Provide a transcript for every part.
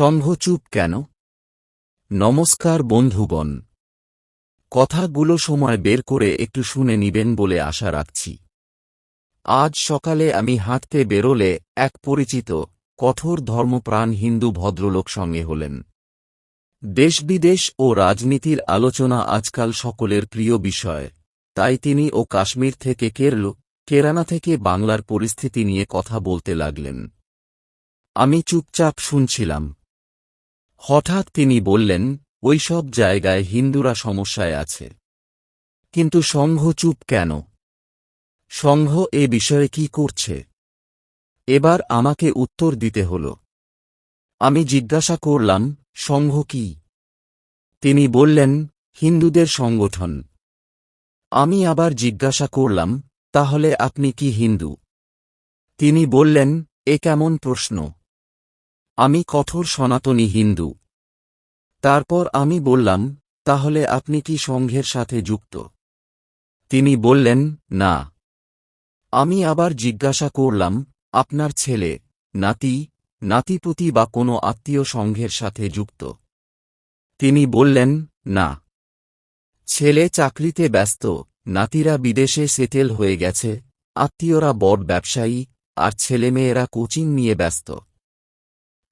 সংঘ চুপ কেন? নমস্কার বন্ধুগণ। কথাগুলো সময় বের করে একটু শুনে নিবেন বলে আশা রাখছি। আজ সকালে আমি হাঁটতে বেরোলে এক পরিচিত, কঠোর ধর্মপ্রাণ হিন্দু ভদ্রলোক সঙ্গে হলেন। দেশ বিদেশ ও রাজনীতির আলোচনা আজকাল সকলের প্রিয় বিষয়। তাই তিনি ও কাশ্মীর থেকে কেরল, কেরানা থেকে বাংলার পরিস্থিতি নিয়ে কথা বলতে লাগলেন। আমি চুপচাপ শুনছিলাম। হঠাৎ তিনি বললেন ওইসব জায়গায় হিন্দুরা সমস্যায় আছে। কিন্তু সংঘ চুপ কেন? সংঘ এ বিষয়ে কি করছে? এবার আমাকে উত্তর দিতে হল। আমি জিজ্ঞাসা করলাম, সংঘ কি? তিনি বললেন, হিন্দুদের সংগঠন। আমি আবার জিজ্ঞাসা করলাম, তাহলে আপনি কি হিন্দু? তিনি বললেন, এ কেমন প্রশ্ন? আমি কঠোর সনাতনী হিন্দু। তারপর আমি বললাম, তাহলে আপনি কি সংঘের সাথে যুক্ত? তিনি বললেন, না। আমি আবার জিজ্ঞাসা করলাম, আপনার ছেলে, নাতি, নাতিপুতি বা কোনো আত্মীয় সংঘের সাথে যুক্ত? তিনি বললেন, না। ছেলে চাকরিতে ব্যস্ত, নাতিরা বিদেশে সেটেল হয়ে গেছে, আত্মীয়রা বড় ব্যবসায়ী, আর ছেলেমেয়েরা কোচিং নিয়ে ব্যস্ত।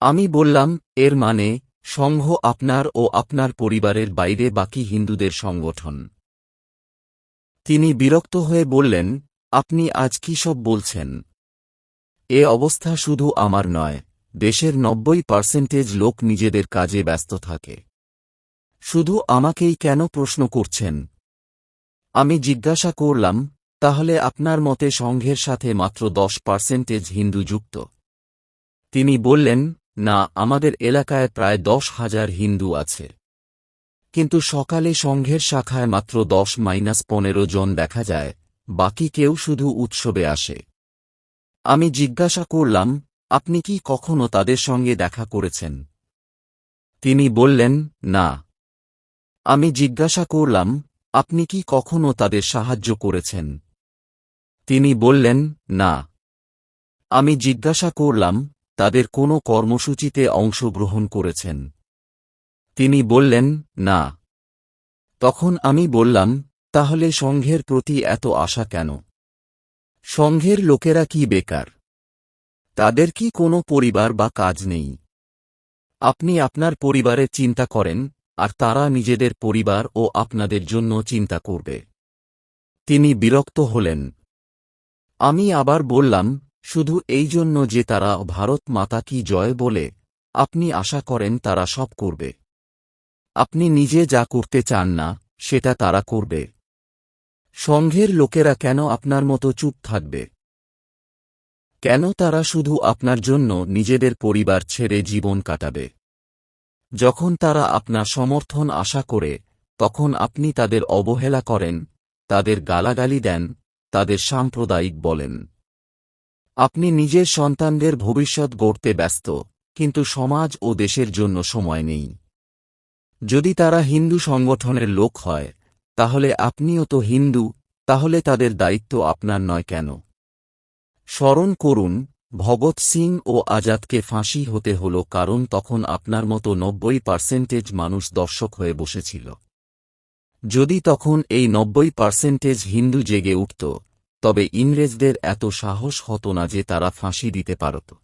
আমি বললাম, এর মানে সংঘ আপনার ও আপনার পরিবারের বাইরে বাকি হিন্দুদের সংগঠন। তিনি বিরক্ত হয়ে বললেন, আপনি আজ কি সব বলছেন? এ অবস্থা শুধু আমার নয়, দেশের নব্বই পার্সেন্টেজ লোক নিজেদের কাজে ব্যস্ত থাকে। শুধু আমাকেই কেন প্রশ্ন করছেন? আমি জিজ্ঞাসা করলাম, তাহলে আপনার মতে সংঘের সাথে মাত্র দশ পার্সেন্টেজ হিন্দু যুক্ত? তিনি বললেন না, আমাদের এলাকায় প্রায় দশ হাজার হিন্দু আছে। কিন্তু সকালে সংঘের শাখায় মাত্র দশ মাইনাস পনেরো জন দেখা যায়, বাকি কেউ শুধু উৎসবে আসে। আমি জিজ্ঞাসা করলাম, আপনি কি কখনো তাদের সঙ্গে দেখা করেছেন? তিনি বললেন, না। আমি জিজ্ঞাসা করলাম, আপনি কি কখনো তাদের সাহায্য করেছেন? তিনি বললেন, না। আমি জিজ্ঞাসা করলাম তাদের কোনো কর্মসূচিতে অংশগ্রহণ করেছেন। তিনি বললেন, না। তখন আমি বললাম, তাহলে সংঘের প্রতি এত আশা কেন? সংঘের লোকেরা কি বেকার? তাদের কি কোনো পরিবার বা কাজ নেই? আপনি আপনার পরিবারের চিন্তা করেন, আর তারা নিজেদের পরিবার ও আপনাদের জন্য চিন্তা করবে। তিনি বিরক্ত হলেন। আমি আবার বললাম শুধু এই জন্য যে তারা ভারত মাতা কি জয় বলে, আপনি আশা করেন তারা সব করবে। আপনি নিজে যা করতে চান না, সেটা তারা করবে। সংঘের লোকেরা কেন আপনার মতো চুপ থাকবে? কেন তারা শুধু আপনার জন্য নিজেদের পরিবার ছেড়ে জীবন কাটাবে? যখন তারা আপনার সমর্থন আশা করে, তখন আপনি তাদের অবহেলা করেন, তাদের গালাগালি দেন, তাদের সাম্প্রদায়িক বলেন। আপনি নিজের সন্তানদের ভবিষ্যৎ গড়তে ব্যস্ত, কিন্তু সমাজ ও দেশের জন্য সময় নেই। যদি তারা হিন্দু সংগঠনের লোক হয়, তাহলে আপনিও তো হিন্দু, তাহলে তাদের দায়িত্ব আপনার নয় কেন? স্মরণ করুন, ভগৎ সিং ও আজাদকে ফাঁসি হতে হল কারণ তখন আপনার মতো নব্বই পার্সেন্টেজ মানুষ দর্শক হয়ে বসেছিল। যদি তখন এই নব্বই পার্সেন্টেজ হিন্দু জেগে উঠত তবে ইংরেজদের এত সাহস হতো না যে তারা ফাঁসি দিতে পারত।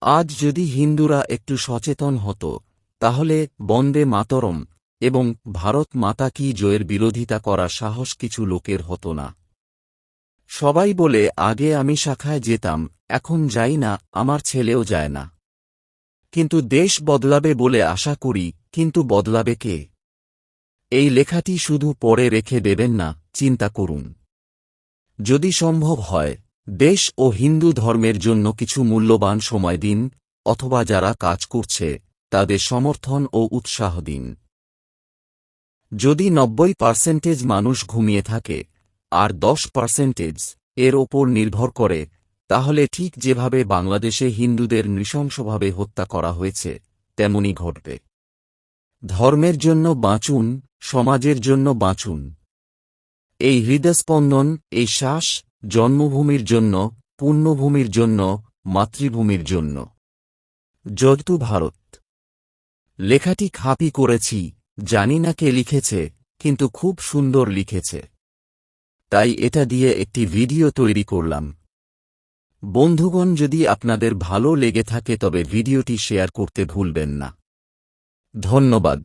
আজ যদি হিন্দুরা একটু সচেতন হতো, তাহলে বন্দে মাতরম এবং ভারত মাতা কি জয়ের বিরোধিতা করা সাহস কিছু লোকের হতো না। সবাই বলে, আগে আমি শাখায় যেতাম, এখন যাই না, আমার ছেলেও যায় না। কিন্তু দেশ বদলাবে বলে আশা করি, কিন্তু বদলাবে কে? এই লেখাটি শুধু পরে রেখে দেবেন না, চিন্তা করুন। যদি সম্ভব হয়, দেশ ও হিন্দু ধর্মের জন্য কিছু মূল্যবান সময় দিন, অথবা যারা কাজ করছে, তাদের সমর্থন ও উৎসাহ দিন। যদি নব্বই পার্সেন্টেজ মানুষ ঘুমিয়ে থাকে, আর দশ পার্সেন্টেজ এর ওপর নির্ভর করে, তাহলে ঠিক যেভাবে বাংলাদেশে হিন্দুদের নৃশংসভাবে হত্যা করা হয়েছে তেমনি ঘটবে। ধর্মের জন্য বাঁচুন, সমাজের জন্য বাঁচুন। এই হৃদয়স্পন্দন এই শ্বাস, জন্মভূমির জন্য, পুণ্যভূমির জন্য, মাতৃভূমির জন্য। যদু ভারত। লেখাটি খাপি করেছি, জানি না কে লিখেছে, কিন্তু খুব সুন্দর লিখেছে। তাই এটা দিয়ে একটি ভিডিও তৈরি করলাম। বন্ধুগণ, যদি আপনাদের ভালো লেগে থাকে তবে ভিডিওটি শেয়ার করতে ভুলবেন না। ধন্যবাদ।